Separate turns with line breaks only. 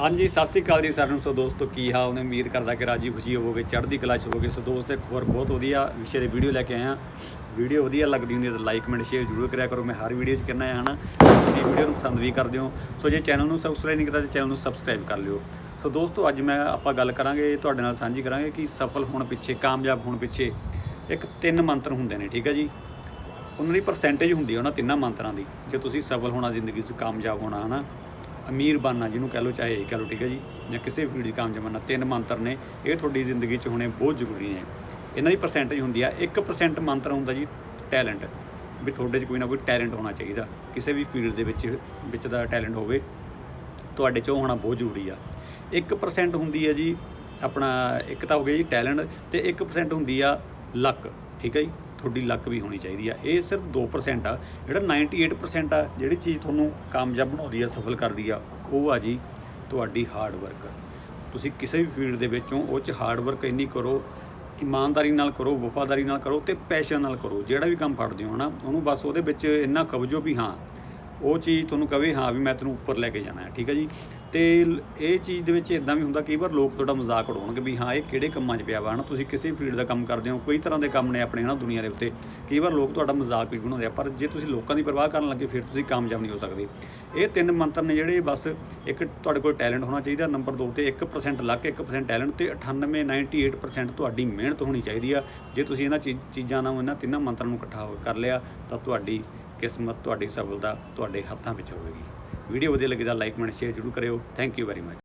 ਹਾਂਜੀ, ਸਤਿ ਸ੍ਰੀ ਅਕਾਲ ਜੀ ਸਾਰਿਆਂ ਨੂੰ। ਸੋ ਦੋਸਤੋ, ਕੀ ਹਾਲ ਨੇ? ਉਮੀਦ ਕਰਦਾ ਕਿ ਰਾਜੀ ਖੁਸ਼ੀ ਹੋਵੋਗੇ, ਚੜ੍ਹਦੀ ਕਲਾ ਚ ਹੋਵੋਗੇ। ਸੋ ਦੋਸਤ, ਇੱਕ ਹੋਰ ਬਹੁਤ ਵਧੀਆ ਵਿਸ਼ੇ ਦੀ ਵੀਡੀਓ ਲੈ ਕੇ ਆਇਆ ਵੀਡੀਓ ਵਧੀਆ ਲੱਗਦੀ ਹੁੰਦੀ ਹੈ ਤਾਂ ਲਾਈਕ ਕਮੈਂਟ ਸ਼ੇਅਰ ਜ਼ਰੂਰ ਕਰਿਆ ਕਰੋ। ਮੈਂ ਹਰ ਵੀਡੀਓ 'ਚ ਕਹਿੰਦਾ ਹਾਂ ਹਨਾ ਤੁਸੀਂ ਵੀਡੀਓ ਨੂੰ ਪਸੰਦ ਵੀ ਕਰਦੇ ਹੋ। ਸੋ ਜੇ ਚੈਨਲ ਨੂੰ ਸਬਸਕ੍ਰਾਈਬ ਨਹੀਂ ਕੀਤਾ ਤਾਂ ਚੈਨਲ ਨੂੰ ਸਬਸਕ੍ਰਾਈਬ ਕਰ ਲਿਓ। ਸੋ ਦੋਸਤੋ, ਅੱਜ ਮੈਂ ਆਪਾਂ ਗੱਲ ਕਰਾਂਗੇ, ਤੁਹਾਡੇ ਨਾਲ ਸਾਂਝੀ ਕਰਾਂਗੇ ਕਿ ਸਫਲ ਹੋਣ ਪਿੱਛੇ, ਕਾਮਯਾਬ ਹੋਣ ਪਿੱਛੇ ਇੱਕ ਤਿੰਨ ਮੰਤਰ ਹੁੰਦੇ ਨੇ, ਠੀਕ ਹੈ ਜੀ? ਉਹਨਾਂ ਦੀ ਪਰਸੈਂਟੇਜ ਹੁੰਦੀ ਹੈ ਉਹਨਾਂ ਤਿੰਨਾਂ ਮੰਤਰਾਂ ਦੀ ਜੇ ਤੁਸੀਂ ਸਫਲ ਹੋਣਾ, ਜ਼ਿੰਦਗੀ 'ਚ ਕਾਮਯਾਬ ਹੋਣਾ, ਹਨਾ? ਅਮੀਰ ਬਣਨਾ ਜਿਹਨੂੰ ਕਹਿ ਲਓ, ਚਾਹੇ ਇਹ ਕਹਿ ਲਓ, ਠੀਕ ਹੈ ਜੀ, ਜਾਂ ਕਿਸੇ ਫੀਲਡ 'ਚ ਕਾਮਯਾਬ ਬਣਨਾ ਤਿੰਨ ਮੰਤਰ ਨੇ, ਇਹ ਤੁਹਾਡੀ ਜ਼ਿੰਦਗੀ 'ਚ ਹੋਣੇ ਬਹੁਤ ਜ਼ਰੂਰੀ ਨੇ। ਇਹਨਾਂ ਦੀ ਪਰਸੈਂਟੇਜ ਹੁੰਦੀ ਆ 1% ਮੰਤਰ ਹੁੰਦਾ ਜੀ ਟੈਲੈਂਟ ਵੀ ਤੁਹਾਡੇ 'ਚ ਕੋਈ ਨਾ ਕੋਈ ਟੈਲੈਂਟ ਹੋਣਾ ਚਾਹੀਦਾ, ਕਿਸੇ ਵੀ ਫੀਲਡ ਦੇ ਵਿੱਚ ਵਿੱਚ ਦਾ ਟੈਲੈਂਟ ਹੋਵੇ, ਤੁਹਾਡੇ 'ਚ ਉਹ ਹੋਣਾ ਬਹੁਤ ਜ਼ਰੂਰੀ ਆ। 1% ਹੁੰਦੀ ਹੈ ਜੀ, ਆਪਣਾ, ਇੱਕ ਤਾਂ ਹੋ ਗਿਆ ਜੀ ਟੈਲੈਂਟ ਤੇ 1% ਹੁੰਦੀ ਆ ਲੱਕ ਠੀਕ ਹੈ ਜੀ। ਤੁਹਾਡੀ ਲੱਕ ਵੀ ਹੋਣੀ ਚਾਹੀਦੀ ਆ। ਇਹ ਸਿਰਫ 2% ਆ। ਜਿਹੜਾ 98% ਆ, ਜਿਹੜੀ ਚੀਜ਼ ਤੁਹਾਨੂੰ ਕਾਮਯਾਬ ਬਣਾਉਂਦੀ ਆ, ਸਫਲ ਕਰਦੀ ਆ, ਉਹ ਆ ਜੀ ਤੁਹਾਡੀ ਹਾਰਡ ਵਰਕ ਤੁਸੀਂ ਕਿਸੇ ਵੀ ਫੀਲਡ ਦੇ ਵਿੱਚੋਂ ਉਹ ਚ ਹਾਰਡ ਵਰਕ ਇੰਨੀ ਕਰੋ, ਇਮਾਨਦਾਰੀ ਨਾਲ ਕਰੋ, ਵਫਾਦਾਰੀ ਨਾਲ ਕਰੋ ਤੇ ਪੈਸ਼ਨ ਨਾਲ ਕਰੋ। ਜਿਹੜਾ ਵੀ ਕੰਮ ਫੜਦੇ ਹੋ ਨਾ, ਉਹਨੂੰ ਬਸ ਉਹਦੇ ਵਿੱਚ ਇੰਨਾ ਕਵਜੋ ਵੀ ਹਾਂ ਉਹ ਚੀਜ਼ ਤੁਹਾਨੂੰ ਕਵੇ, ਹਾਂ ਵੀ ਮੈਂ ਤੈਨੂੰ ਉੱਪਰ ਲੈ ਕੇ ਜਾਣਾ ਹੈ, ਠੀਕ ਹੈ ਜੀ? ਤੇ ਇਹ ਚੀਜ਼ ਦੇ ਵਿੱਚ ਇਦਾਂ ਵੀ ਹੁੰਦਾ, ਕਈ ਵਾਰ ਲੋਕ ਤੁਹਾਡਾ ਮਜ਼ਾਕ ਉਡਾਉਣਗੇ ਵੀ ਹਾਂ, ਇਹ ਕਿਹੜੇ ਕੰਮਾਂ 'ਚ ਪਿਆ ਵਾ, ਹਨਾ? ਤੁਸੀਂ ਕਿਸੇ ਫੀਲਡ ਦਾ ਕੰਮ ਕਰਦੇ ਹੋ, ਕਈ ਤਰ੍ਹਾਂ ਦੇ ਕੰਮ ਨੇ ਆਪਣੇ, ਹਨਾ, ਦੁਨੀਆ ਦੇ ਉੱਤੇ। ਕਈ ਵਾਰ ਲੋਕ ਤੁਹਾਡਾ ਮਜ਼ਾਕ ਵੀ ਬਣਾਉਂਦੇ ਆ, ਪਰ ਜੇ ਤੁਸੀਂ ਲੋਕਾਂ ਦੀ ਪਰਵਾਹ ਕਰਨ ਲੱਗੇ, ਫਿਰ ਤੁਸੀਂ ਕਾਮਯਾਬ ਨਹੀਂ ਹੋ ਸਕਦੇ। ਇਹ ਤਿੰਨ ਮੰਤਰ ਨੇ ਜਿਹੜੇ ਬਸ ਇੱਕ ਤੁਹਾਡੇ ਕੋਲ ਟੈਲੈਂਟ ਹੋਣਾ ਚਾਹੀਦਾ, ਨੰਬਰ 2 ਤੇ 1% ਲੱਕ 1% ਟੈਲੈਂਟ ਤੇ 98 98% ਤੁਹਾਡੀ ਮਿਹਨਤ ਹੋਣੀ ਚਾਹੀਦੀ ਆ। ਜੇ ਤੁਸੀਂ ਇਹਨਾਂ ਚੀ- ਚੀਜ਼ਾਂ ਨਾਲ ਇਹਨਾਂ ਤਿੰਨਾਂ ਮੰਤਰਾਂ ਨੂੰ ਇਕੱਠਾ ਕਰ ਲਿਆ, ਤਾਂ ਤੁਹਾਡੀ ਕਿਸਮਤ ਤੁਹਾਡੀ ਸਫਲਤਾ ਤੁਹਾਡੇ ਹੱਥਾਂ ਵਿੱਚ ਹੋਵੇਗੀ। ਵੀਡੀਓ ਵਧੀਆ ਲੱਗੇ ਤਾਂ ਲਾਈਕ ਕਮੈਂਟ ਸ਼ੇਅਰ ਜ਼ਰੂਰ ਕਰਿਓ। Thank you very much